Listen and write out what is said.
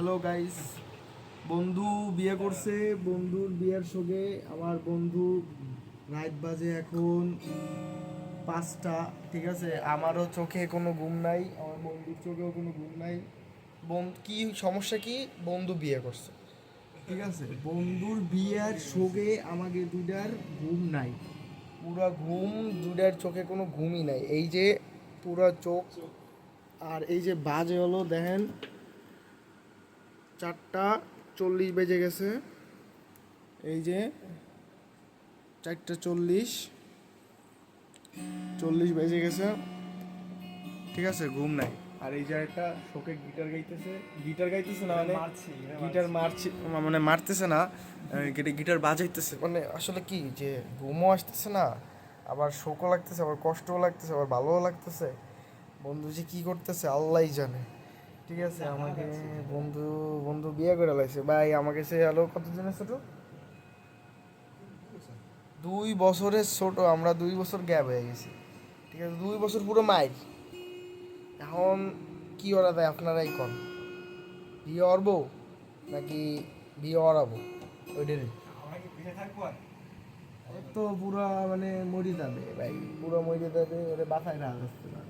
Hello guys বন্ধু বিয়ে করছে, বন্ধুর বিয়ের সঙ্গে আমার বন্ধু রাত বাজে এখন পাঁচটা, ঠিক আছে? আমারও চোখে কোনো ঘুম নাই, আমার বন্ধুর চোখেও কোনো ঘুম নাই। কি সমস্যা কি? বন্ধু বিয়ে করছে। ঠিক আছে? বন্ধুর বিয়ের সঙ্গে আমাকে দুটার ঘুম নাই। পুরা ঘুম দুটার চোখে কোনো ঘুমই নাই। এই যে পুরা চোখ, আর এই যে বাজে হলো, দেখেন চারটা চল্লিশ বেজে গেছে। এই যে চারটা চল্লিশ চল্লিশ বেজে গেছে। ঠিক আছে ঘুম নাই। আর এই যে একটা শোকে গিটার গাইতেছে। গিটার গাইতেছে না মানে? গিটার মারছি মানে মারতেছে না গিটার বাজাইতেছে। মানে আসলে কি যে ঘুমও আসতেছে না আবার শোকও লাগতেছে আবার কষ্টও লাগতেছে আবার ভালোও লাগতেছে। বন্ধু যে কি করতেছে আল্লাহই জানে। ঠিক আছে আমাকে বন্ধু বন্ধু বিয়ে করে লাইছে। ভাই আমাকে সে আলো কত দিনের ছোট? দুই বছরের ছোট আমরা দুই বছর গ্যাপ হয়ে গেছি। ঠিক আছে দুই বছর পুরো মাইর এখন কি ওরা দেয় আপনারাই কন। বিয়ে অরবো নাকি বিয়ে অরাবো ওইটারই। তো পুরা মানে মরি যাবে ভাই। পুরো মরি যাবে ওরে বাসায় রাখা যাচ্ছে না।